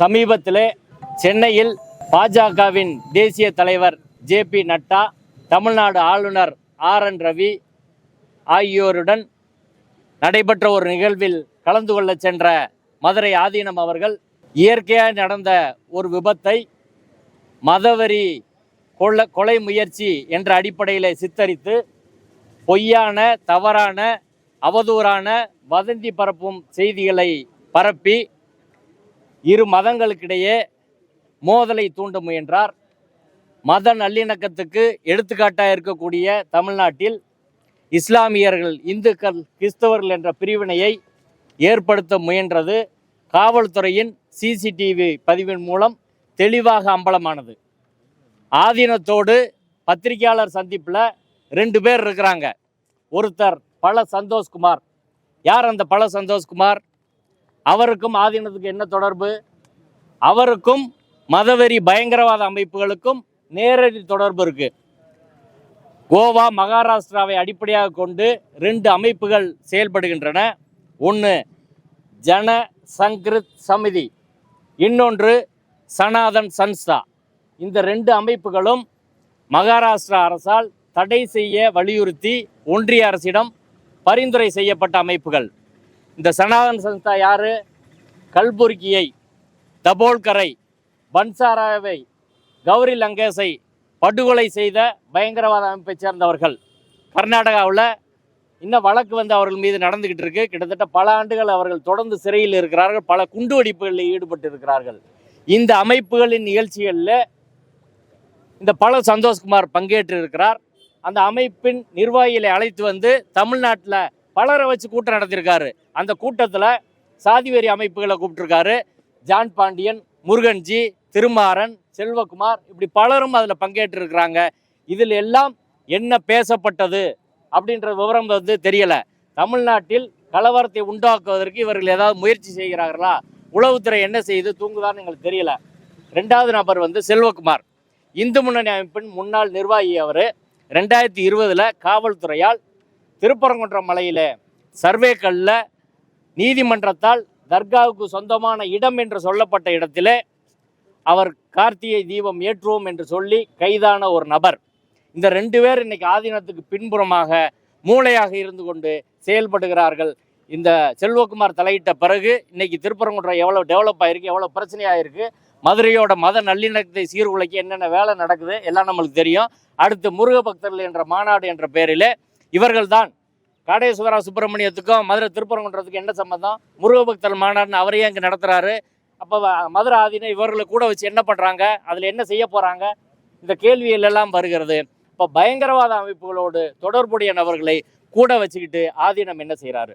சமீபத்திலே சென்னையில் பாஜகவின் தேசிய தலைவர் ஜே பி நட்டா தமிழ்நாடு ஆளுநர் ஆர் என் ரவி ஆகியோருடன் நடைபெற்ற ஒரு நிகழ்வில் கலந்து கொள்ளச் சென்ற மதுரை ஆதீனம் அவர்கள் இயற்கையாக நடந்த ஒரு விபத்தை மதவரி கொள்ள கொலை முயற்சி என்ற அடிப்படையில் சித்தரித்து பொய்யான தவறான அவதூறான வதந்தி பரப்பும் செய்திகளை பரப்பி இரு மதங்களுக்கிடையே மோதலை தூண்ட முயன்றார். மத நல்லிணக்கத்துக்கு எடுத்துக்காட்டாக இருக்கக்கூடிய தமிழ்நாட்டில் இஸ்லாமியர்கள் இந்துக்கள் கிறிஸ்தவர்கள் என்ற பிரிவினையை ஏற்படுத்த முயன்றது. காவல்துறையின் சிசிடிவி பதிவின் மூலம் தெளிவாக அம்பலமானது. ஆதீனத்தோடு பத்திரிகையாளர் சந்திப்பில் ரெண்டு பேர் இருக்கிறாங்க. ஒருத்தர் பல சந்தோஷ்குமார். யார் அந்த பல சந்தோஷ்குமார்? அவருக்கும் ஆதீனத்துக்கு என்ன தொடர்பு? அவருக்கும் மதவெறி பயங்கரவாத அமைப்புகளுக்கும் நேரடி தொடர்பு இருக்கு. கோவா மகாராஷ்டிராவை அடிப்படையாக கொண்டு ரெண்டு அமைப்புகள் செயல்படுகின்றன. ஒன்று ஜன சங்கிருத் சமிதி இன்னொன்று சனாதன் சன்ஸ்தா. இந்த ரெண்டு அமைப்புகளும் மகாராஷ்டிரா அரசால் தடை செய்ய வலியுறுத்தி ஒன்றிய அரசிடம் பரிந்துரை செய்யப்பட்ட அமைப்புகள். இந்த சனாதன் சன்ஸ்தா யாரு? கல்புர்கியை தபோல்கரை பன்சாராவை கௌரி லங்கேஷை படுகொலை செய்த பயங்கரவாத அமைப்பை சேர்ந்தவர்கள். கர்நாடகாவில் இன்னும் வழக்கு வந்து அவர்கள் மீது நடந்துகிட்டு இருக்கு. கிட்டத்தட்ட பல ஆண்டுகள் அவர்கள் தொடர்ந்து சிறையில் இருக்கிறார்கள். பல குண்டுவெடிப்புகளில் ஈடுபட்டு இருக்கிறார்கள் இந்த அமைப்புகளின் நிகழ்ச்சிகளில் இந்த பல சந்தோஷ்குமார் பங்கேற்று இருக்கிறார் அந்த அமைப்பின் நிர்வாகிகளை அழைத்து வந்து தமிழ்நாட்டில் பலரை வச்சு கூட்டம் நடத்தியிருக்காரு. அந்த கூட்டத்தில் சாதிவெறி அமைப்புகளை கூப்பிட்டுருக்காரு. ஜான் பாண்டியன் முருகன்ஜி திருமாறன் செல்வகுமார் இப்படி பலரும் அதில் பங்கேற்றிருக்கிறாங்க. இதில் எல்லாம் என்ன பேசப்பட்டது அப்படின்ற விவரம் வந்து தெரியலை. தமிழ்நாட்டில் கலவரத்தை உண்டாக்குவதற்கு இவர்கள் ஏதாவது முயற்சி செய்கிறார்களா? உளவுத்துறை என்ன செய்து தூங்குதான்னு எங்களுக்கு தெரியல. ரெண்டாவது நபர் வந்து செல்வகுமார். இந்து முன்னணி அமைப்பின் முன்னாள் நிர்வாகி அவர். ரெண்டாயிரத்தி இருபதில் காவல்துறையால் திருப்பரங்குன்றம் மலையில் சர்வேக்கல்ல நீதிமன்றத்தால் தர்காவுக்கு சொந்தமான இடம் என்று சொல்லப்பட்ட இடத்திலே அவர் கார்த்திகை தீபம் ஏற்றுவோம் என்று சொல்லி கைதான ஒரு நபர். இந்த ரெண்டு பேர் இன்னைக்கு ஆதீனத்துக்கு பின்புறமாக மூளையாக இருந்து கொண்டு செயல்படுகிறார்கள். இந்த செல்வகுமார் தலையிட்ட பிறகு இன்னைக்கு திருப்பரங்குன்றம் எவ்வளோ டெவலப் ஆயிருக்கு எவ்வளோ பிரச்சனையாயிருக்கு மதுரையோட மத நல்லிணக்கத்தை சீர்குலைக்க என்னென்ன வேலை நடக்குது எல்லாம் நம்மளுக்கு தெரியும். அடுத்து முருக பக்தர்கள் என்ற மாநாடு என்ற பெயரில் இவர்கள்தான். காடேஸ்வரா சுப்பிரமணியத்துக்கும் மதுரை திருப்பரங்குன்றத்துக்கும் என்ன சம்பந்தம்? முருகபக்தர் மாநாடுன்னு அவரையே இங்கே நடத்துகிறாரு அப்போ மதுரை ஆதீனம் இவர்களை கூட வச்சு என்ன பண்ணுறாங்க அதில் என்ன செய்ய போகிறாங்க இந்த கேள்விகள் எல்லாம் வருகிறது. இப்போ பயங்கரவாத அமைப்புகளோடு தொடர்புடைய நபர்களை கூட வச்சுக்கிட்டு ஆதீனம் என்ன செய்கிறாரு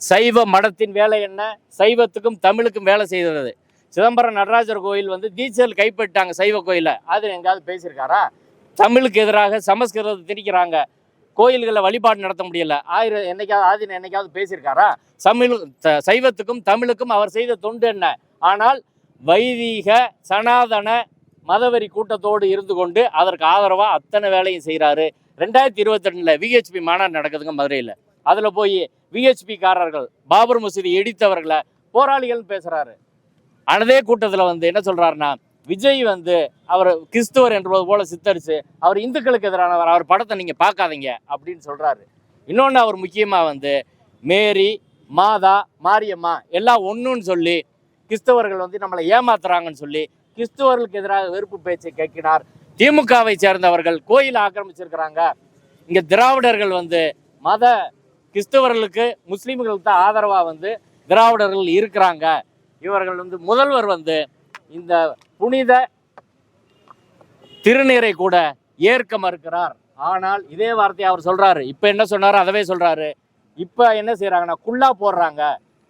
சைவ மடத்தின் வேலை என்ன? சைவத்துக்கும் தமிழுக்கும் வேலை செய்கிறது. சிதம்பரம் நடராஜர் கோயில் வந்து தீச்சல் கைப்பற்றிட்டாங்க சைவ கோயிலை. அது எங்காவது பேசியிருக்காரா? தமிழுக்கு எதிராக சமஸ்கிருதத்தை திணிக்கிறாங்க. கோயில்களில் வழிபாடு நடத்த முடியல. ஆயிரம் என்னைக்காவது ஆதின என்னைக்காவது பேசியிருக்காரா? தமிழ் த- சைவத்துக்கும் தமிழுக்கும் அவர் செய்த தொண்டு என்ன? ஆனால் வைதீக சனாதன மதவெறி கூட்டத்தோடு இருந்து கொண்டு அதற்கு ஆதரவாக அத்தனை வேலையும் செய்கிறாரு ரெண்டாயிரத்தி இருபத்தி ரெண்டில் விஹெச்பி மாநாடு நடக்குதுங்க மதுரையில். அதில் போய் விஹெச்பிக்காரர்கள் பாபர் மசூதி இடித்தவர்களை போராளிகள்னு பேசுகிறாரு அதே கூட்டத்தில் வந்து என்ன சொல்கிறாருன்னா விஜய் வந்து அவர் கிறிஸ்துவர் என்பது போல சித்தரிச்சு அவர் இந்துக்களுக்கு எதிரானவர் அவர் படத்தை நீங்கள் பார்க்காதீங்க அப்படின்னு சொல்கிறாரு இன்னொன்று அவர் முக்கியமாக வந்து மேரி மாதா மாரியம்மா எல்லாம் ஒன்றுன்னு சொல்லி கிறிஸ்தவர்கள் வந்து நம்மளை ஏமாத்துறாங்கன்னு சொல்லி கிறிஸ்துவர்களுக்கு எதிராக வெறுப்பு பேச்சை கேட்கினார் திமுகவை சேர்ந்தவர்கள் கோயிலை ஆக்கிரமிச்சிருக்கிறாங்க. இங்கே திராவிடர்கள் வந்து மத கிறிஸ்தவர்களுக்கு முஸ்லீம்களுக்கு தான் ஆதரவாக வந்து திராவிடர்கள் இருக்கிறாங்க. இவர்கள் வந்து முதல்வர் வந்து இந்த புனித திருநீரை கூட ஏற்க மறுக்கிறார். ஆனால் இதே வார்த்தையை அவர் சொல்றாரு. இப்போ என்ன சொன்னாரோ அதவே சொல்றாரு. இப்போ என்ன செய்யறாங்கன்னா குள்ளா போடுறாங்க.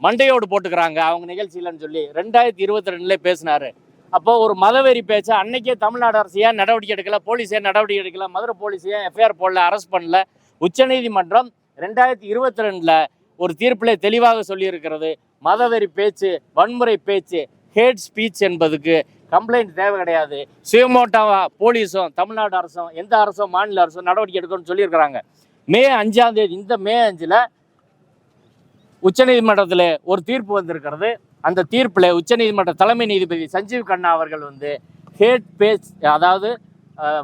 மண்டையோடு போட்டுக்கிறாங்க. அவங்க நிகழ்ச்சியிலன்னு சொல்லி ரெண்டாயிரத்தி இருபத்தி ரெண்டுல பேசினாரு. அப்போ ஒரு மதவெறி பேச்சு அன்னைக்கே தமிழ்நாடு அரசு ஏன் நடவடிக்கை எடுக்கல? போலீஸ் ஏன் நடவடிக்கை எடுக்கல? மதுரை போலீஸ் ஏன் எஃப்ஐஆர் போடல? அரெஸ்ட் பண்ணல? உச்சநீதிமன்றம் ரெண்டாயிரத்தி இருபத்தி ரெண்டுல ஒரு தீர்ப்பிலே தெளிவாக சொல்லியிருக்கிறது. மதவெறி பேச்சு வன்முறை பேச்சு ஹேட் ஸ்பீச் என்பதுக்கு கம்ப்ளைண்ட் தேவை கிடையாது. சுயமோட்டாவா போலீஸும் தமிழ்நாடு அரசும் எந்த அரசும் மாநில அரசும் நடவடிக்கை எடுக்கணும்னு சொல்லியிருக்கிறாங்க. மே அஞ்சாம் தேதி இந்த மே அஞ்சில் உச்சநீதிமன்றத்தில் ஒரு தீர்ப்பு வந்திருக்கிறது. அந்த தீர்ப்பில் உச்சநீதிமன்ற தலைமை நீதிபதி சஞ்சீவ் கண்ணா அவர்கள் வந்து ஹேட் பேச் அதாவது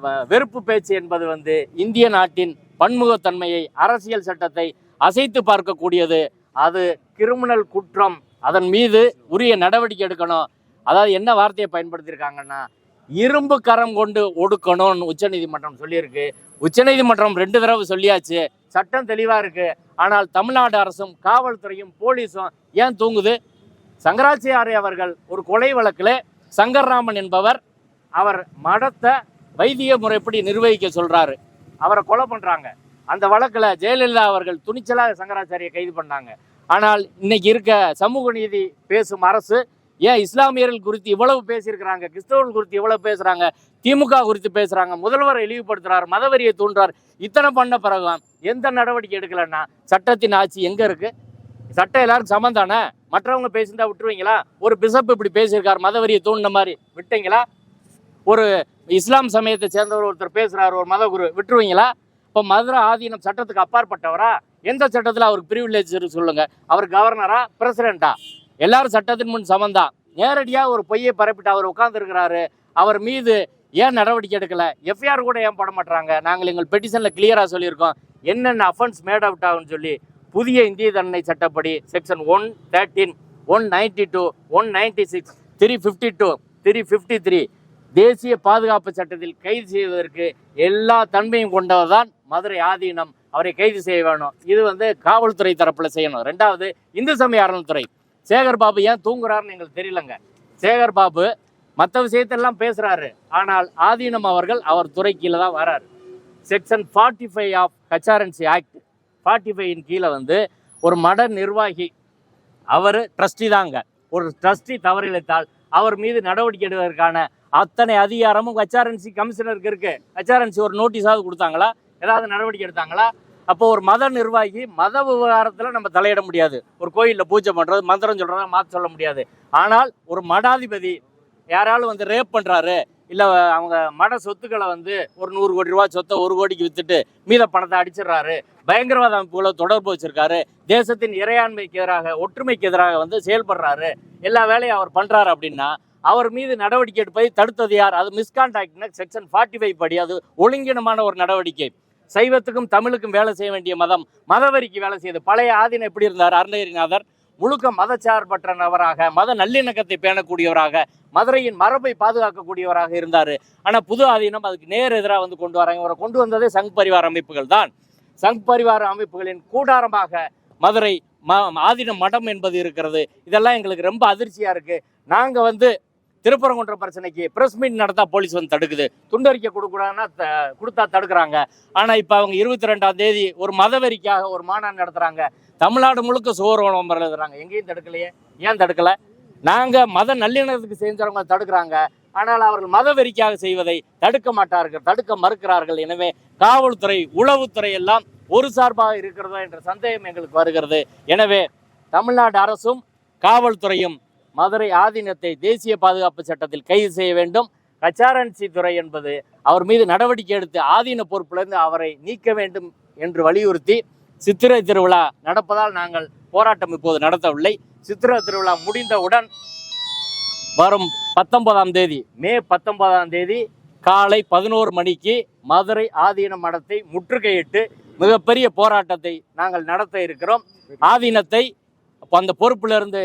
வ- வெறுப்பு பேச்சு என்பது வந்து இந்திய நாட்டின் பன்முகத்தன்மையை அரசியல் சட்டத்தை அசைத்து பார்க்கக்கூடியது. அது கிரிமினல் குற்றம் அதன் மீது உரிய நடவடிக்கை எடுக்கணும். அதாவது என்ன வார்த்தையை பயன்படுத்தியிருக்காங்கன்னா இரும்பு கரம் கொண்டு ஒடுக்கணும்னு உச்சநீதிமன்றம் சொல்லியிருக்கு. உச்சநீதிமன்றம் ரெண்டு தடவை சொல்லியாச்சு. சட்டம் தெளிவா இருக்கு. ஆனால் தமிழ்நாடு அரசும் காவல்துறையும் போலீஸும் ஏன் தூங்குது? சங்கராச்சியாரி அவர்கள் ஒரு கொலை வழக்கில் சங்கர்ராமன் என்பவர் அவர் மடத்தை வைத்திய முறைப்படி நிர்வகிக்க சொல்றாரு. அவரை கொலை பண்றாங்க. அந்த வழக்கில் ஜெயலலிதா அவர்கள் துணிச்சலாக சங்கராச்சாரியை கைது பண்ணாங்க. ஆனால் இன்னைக்கு இருக்க சமூக நீதி பேசும் அரசு ஏன் இஸ்லாமியர்கள் குறித்து இவ்வளவு பேசியிருக்கிறாங்க கிறிஸ்தவர்கள் குறித்து இவ்வளவு பேசுறாங்க திமுக குறித்து பேசுறாங்க முதல்வர் இழிவுபடுத்துறார் மதவரியை தூண்டுறார் இத்தனை பண்ண பிறகு எந்த நடவடிக்கை எடுக்கலன்னா சட்டத்தின் ஆட்சி எங்க இருக்கு? சட்டம் எல்லாரும் சமம் தானே? மற்றவங்க பேசியிருந்தா விட்டுருவீங்களா? ஒரு பிசப் இப்படி பேசியிருக்கார் மதவரியை தூண்டின மாதிரி விட்டீங்களா? ஒரு இஸ்லாம் சமயத்தை சேர்ந்தவர் ஒருத்தர் பேசுறாரு ஒரு மதகுரு விட்டுருவீங்களா? இப்போ மதுரை ஆதீனம் சட்டத்துக்கு அப்பாற்பட்டவரா? எந்த சட்டத்தில் அவருக்கு ப்ரிவிலேஜ் இருக்கு சொல்லுங்கள் அவர் கவர்னரா பிரசிடென்ட்டா எல்லாரும் சட்டத்தின் முன் சமந்தான் நேரடியாக ஒரு பொய்யை பரப்பிட்டு அவர் உட்கார்ந்துருக்கிறாரு. அவர் மீது ஏன் நடவடிக்கை எடுக்கல? எஃப்ஐஆர் கூட ஏன் போட மாட்டாங்க நாங்கள் எங்கள் பெட்டிஷனில் கிளியராக சொல்லியிருக்கோம். என்னென்ன அஃபென்ஸ் மேட் அவுட் ஆகும்னு சொல்லி புதிய இந்திய தண்டனை சட்டப்படி section one thirteen one ninety two one ninety six three fifty two three fifty three தேசிய பாதுகாப்பு சட்டத்தில் கைது செய்வதற்கு எல்லா தன்மையும் கொண்டவர் தான் மதுரை ஆதீனம். அவரை கைது செய்ய வேணும். இது வந்து காவல்துறை தரப்பில் செய்யணும். ரெண்டாவது இந்து சமய அறநிலைத்துறை சேகர் பாபு ஏன் தூங்குறாருன்னு எங்களுக்கு தெரியலங்க. சேகர் பாபு மற்ற விஷயத்தெல்லாம் பேசுறாரு. ஆனால் ஆதீனம் அவர்கள் அவர் துறை கீழே தான் வராரு. Section forty five of HRNC act forty ஃபைவின் கீழே வந்து ஒரு மட நிர்வாகி. அவர் ட்ரஸ்டி தாங்க. ஒரு ட்ரஸ்டி தவறிழைத்தால் அவர் மீது நடவடிக்கை எடுவதற்கான அத்தனை அதிகாரமும் ஹெச்ஆர்என்சி கமிஷனருக்கு இருக்கு. ஹெச்ஆர்என்சி ஒரு நோட்டீஸாவது கொடுத்தாங்களா? ஏதாவது நடவடிக்கை எடுத்தாங்களா? அப்போ ஒரு மத நிர்வாகி மத விவகாரத்தில் நம்ம தலையிட முடியாது. ஒரு கோயிலில் பூஜை பண்ணுறது மந்திரம் சொல்கிறதா மாற்ற சொல்ல முடியாது. ஆனால் ஒரு மடாதிபதி யாராலும் வந்து ரேப் பண்ணுறாரு இல்லை அவங்க மட சொத்துக்களை வந்து ஒரு நூறு கோடி ரூபா சொத்தை ஒரு கோடிக்கு வித்துட்டு மீத பணத்தை அடிச்சிடுறாரு பயங்கரவாத அமைப்புகளை தொடர்பு வச்சிருக்காரு தேசத்தின் இறையாண்மைக்கு எதிராக ஒற்றுமைக்கு எதிராக வந்து செயல்படுறாரு எல்லா வேலையும் அவர் பண்ணுறாரு அப்படின்னா அவர் மீது நடவடிக்கை எடுப்பதை தடுத்தது யார்? அது மிஸ்கான்டாக்ட்னா செக்ஷன் ஃபார்ட்டி ஃபைவ் படி அது ஒழுங்கினமான ஒரு நடவடிக்கை. சைவத்துக்கும் தமிழுக்கும் வேலை செய்ய வேண்டிய மதம் மதவரிக்கு வேலை செய்யுது பழைய ஆதீனம் எப்படி இருந்தார்? அருணகிரிநாதர் முழுக்க மதச்சார்பற்ற நபராக மத நல்லிணக்கத்தை பேணக்கூடியவராக மதுரையின் மரபை பாதுகாக்கக்கூடியவராக இருந்தார். ஆனால் புது ஆதீனம் அதுக்கு நேர் எதிராக வந்து கொண்டு வராங்க. இவரை கொண்டு வந்ததே சங் பரிவார அமைப்புகள் தான். சங் பரிவார அமைப்புகளின் கூடாரமாக மதுரை ம ஆதீனம் மடம் என்பது இருக்கிறது. இதெல்லாம் எங்களுக்கு ரொம்ப அதிர்ச்சியாக இருக்குது நாங்கள் வந்து திருப்பரங்குன்ற பிரச்சனைக்கு பிரஸ் மீட் நடத்தா போலீஸ் வந்து தடுக்குது. துண்டறிக்கை கொடுக்கூடாதுன்னா த கொடுத்தா தடுக்கிறாங்க. ஆனால் இப்போ அவங்க இருபத்தி ரெண்டாம் தேதி ஒரு மதவெறிக்காக ஒரு மாநாடு நடத்துகிறாங்க தமிழ்நாடு முழுக்க சுவரோணம் எழுதுறாங்க எங்கேயும் தடுக்கலையே. ஏன் தடுக்கலை? நாங்கள் மத நல்லிணக்கத்துக்கு செஞ்சவங்க தடுக்கிறாங்க. ஆனால் அவர்கள் மதவெறிக்காக செய்வதை தடுக்க மாட்டார்கள் தடுக்க மறுக்கிறார்கள். எனவே காவல்துறை உளவுத்துறை எல்லாம் ஒரு சார்பாக இருக்கிறதா என்ற சந்தேகம் எங்களுக்கு வருகிறது. எனவே தமிழ்நாடு அரசும் காவல்துறையும் மதுரை ஆதீனத்தை தேசிய பாதுகாப்பு சட்டத்தில் கைது செய்ய வேண்டும். கச்சாரன்சி துறை என்பது அவர் மீது நடவடிக்கை எடுத்து ஆதீன பொறுப்பிலிருந்து அவரை நீக்க வேண்டும் என்று வலியுறுத்தி சித்திரை திருவிழா நடப்பதால் நாங்கள் போராட்டம் இப்போது நடத்தவில்லை. சித்திரை திருவிழா முடிந்தவுடன் வரும் பத்தொன்பதாம் தேதி மே பத்தொன்பதாம் தேதி காலை பதினோரு மணிக்கு மதுரை ஆதீன மடத்தை முற்றுகையிட்டு மிகப்பெரிய போராட்டத்தை நாங்கள் நடத்த இருக்கிறோம். ஆதீனத்தை அந்த பொறுப்பிலிருந்து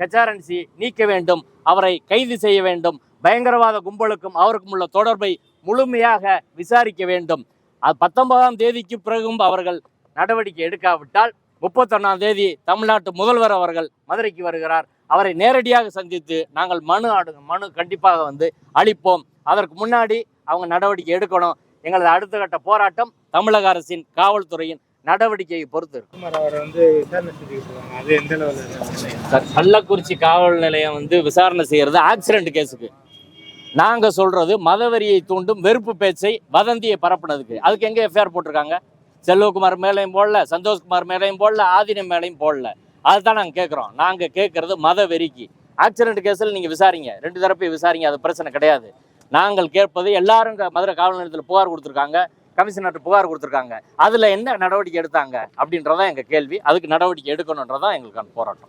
ஹெச்ஆர்என்சி நீக்க வேண்டும் அவரை கைது செய்ய வேண்டும் பயங்கரவாத கும்பலுக்கும் அவருக்கும் உள்ள தொடர்பை முழுமையாக விசாரிக்க வேண்டும். அது பத்தொன்பதாம் தேதிக்கு பிறகும் அவர்கள் நடவடிக்கை எடுக்காவிட்டால் முப்பத்தொன்னாம் தேதி தமிழ்நாட்டு முதல்வர் அவர்கள் மதுரைக்கு வருகிறார். அவரை நேரடியாக சந்தித்து நாங்கள் மனு ஆடு மனு கண்டிப்பாக வந்து அளிப்போம். அதற்கு முன்னாடி அவங்க நடவடிக்கை எடுக்கணும். எங்களது அடுத்த கட்ட போராட்டம் தமிழக அரசின் காவல்துறையின் நடவடிக்கையை பொறுத்து இருக்கு குமார் அவரை வந்து விசாரணை செஞ்சுக்க சொல்லுவாங்க. அது எந்த லெவலில் சார், கள்ளக்குறிச்சி காவல் நிலையம் வந்து விசாரணை செய்யறது ஆக்சிடென்ட் கேஸுக்கு நாங்க சொல்றது மதவெறியை தூண்டும் வெறுப்பு பேச்சை வதந்தியை பரப்புனதுக்கு. அதுக்கு எங்க எஃப்ஐஆர் போட்டிருக்காங்க? செல்வகுமார் மேலையும் போடல சந்தோஷ்குமார் மேலையும் போடல ஆதினம் மேலையும் போடல. அதுதான் நாங்கள் கேட்குறோம் நாங்கள் கேட்குறது மத வெறிக்கு. ஆக்சிடென்ட் கேஸில் நீங்கள் விசாரிங்க. ரெண்டு தரப்பையும் விசாரிங்க. அது பிரச்சனை கிடையாது. நாங்கள் கேட்பது எல்லாரும் மதுரை காவல் நிலையத்தில் புகார் கொடுத்துருக்காங்க. கமிஷனர்கிட்ட புகார் கொடுத்துருக்காங்க. அதில் என்ன நடவடிக்கை எடுத்தாங்க அப்படின்றதான் எங்கள் கேள்வி. அதுக்கு நடவடிக்கை எடுக்கணுன்றதான் எங்களுக்கான போராட்டம்.